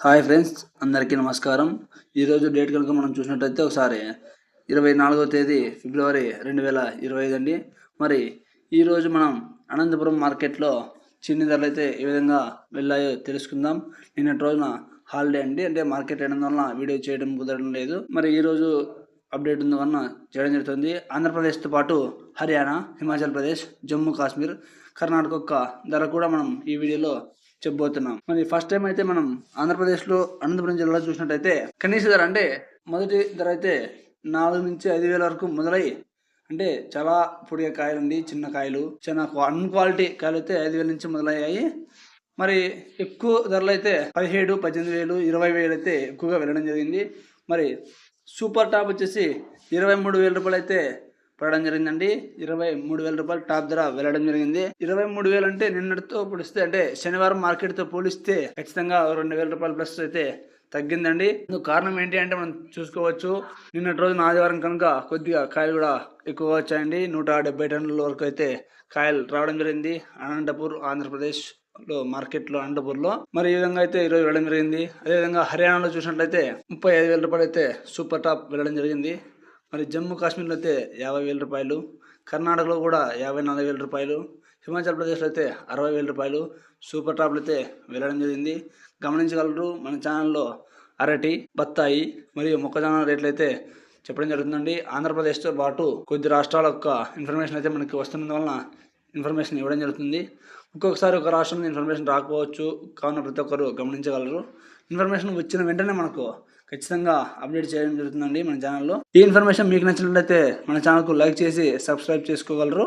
Hi friends అందరికీ నమస్కారం. ఈరోజు డేట్ కనుక మనం చూసినట్టయితే ఒకసారి ఇరవై నాలుగో తేదీ ఫిబ్రవరి రెండు వేల ఇరవై ఐదు అండి. మరి ఈరోజు మనం అనంతపురం మార్కెట్లో చిన్ని ధరలు అయితే ఏ విధంగా వెళ్ళాయో తెలుసుకుందాం. నిన్నటి రోజున హాలిడే అండి. అంటే మార్కెట్ వేయడం వలన వీడియో చేయడం కుదరడం లేదు. మరి ఈరోజు అప్డేట్ ఉంది వలన చేయడం జరుగుతుంది. ఆంధ్రప్రదేశ్తో పాటు హర్యానా హిమాచల్ ప్రదేశ్ జమ్మూ కాశ్మీర్ కర్ణాటక యొక్క ధర కూడా మనం ఈ వీడియోలో చెప్పబోతున్నాం. మరి ఫస్ట్ టైం అయితే మనం ఆంధ్రప్రదేశ్లో అనంతపురం జిల్లాలో చూసినట్టయితే కనీస ధర అంటే మొదటి ధర అయితే నాలుగు నుంచి ఐదు వేల వరకు మొదలై అంటే చాలా పొడిగా కాయలు అండి చిన్న కాయలు. చాలా అన్ క్వాలిటీ కాయలు అయితే ఐదు వేల నుంచి మొదలయ్యాయి. మరి ఎక్కువ ధరలు అయితే పదిహేడు పద్దెనిమిది వేలు ఇరవై వేలు అయితే ఎక్కువగా వెళ్ళడం జరిగింది. మరి సూపర్ టాప్ వచ్చేసి ఇరవై మూడు వేల రూపాయలు అయితే పడడం జరిగిందండి. ఇరవై మూడు వేల రూపాయలు టాప్ ధర వెళ్ళడం జరిగింది. ఇరవై మూడు వేలు అంటే నిన్నటితో పోలిస్తే అంటే శనివారం మార్కెట్తో పోలిస్తే ఖచ్చితంగా రెండు వేల రూపాయలు ప్లస్ అయితే తగ్గిందండి. ఇందుకు కారణం ఏంటి అంటే మనం చూసుకోవచ్చు నిన్నటి రోజున ఆదివారం కనుక కొద్దిగా కాయలు కూడా ఎక్కువగా వచ్చాయండి. నూట డెబ్బై టన్నుల వరకు అయితే కాయలు రావడం జరిగింది. అనంతపూర్ ఆంధ్రప్రదేశ్లో మార్కెట్లో అనంతపూర్లో మరి ఈ విధంగా అయితే ఈరోజు వెళ్ళడం జరిగింది. అదేవిధంగా హర్యానాలో చూసినట్లయితే ముప్పై ఐదు వేల రూపాయలు అయితే సూపర్ టాప్ వెళ్ళడం జరిగింది. మరి జమ్మూ కాశ్మీర్లో అయితే యాభై వేల రూపాయలు కర్ణాటకలో కూడా యాభై నాలుగు వేల రూపాయలు హిమాచల్ ప్రదేశ్లో అయితే అరవై వేల రూపాయలు సూపర్ టాప్లు అయితే వెళ్ళడం జరిగింది. గమనించగలరు మన ఛానల్లో అరటి బత్తాయి మరియు మొక్కజొన్న రేట్లు అయితే చెప్పడం జరుగుతుందండి. ఆంధ్రప్రదేశ్తో పాటు కొద్ది రాష్ట్రాల యొక్క ఇన్ఫర్మేషన్ అయితే మనకి వస్తున్నందువలన ఇన్ఫర్మేషన్ ఇవ్వడం జరుగుతుంది. ఒక్కొక్కసారి ఒక రాష్ట్రం ఇన్ఫర్మేషన్ రాకపోవచ్చు కావున ప్రతి ఒక్కరు గమనించగలరు. ఇన్ఫర్మేషన్ వచ్చిన వెంటనే మనకు ఖచ్చితంగా అప్డేట్ చేయడం జరుగుతుందండి మన ఛానల్లో. ఈ ఇన్ఫర్మేషన్ మీకు నచ్చినట్లయితే మన ఛానల్కు లైక్ చేసి సబ్స్క్రైబ్ చేసుకోగలరు.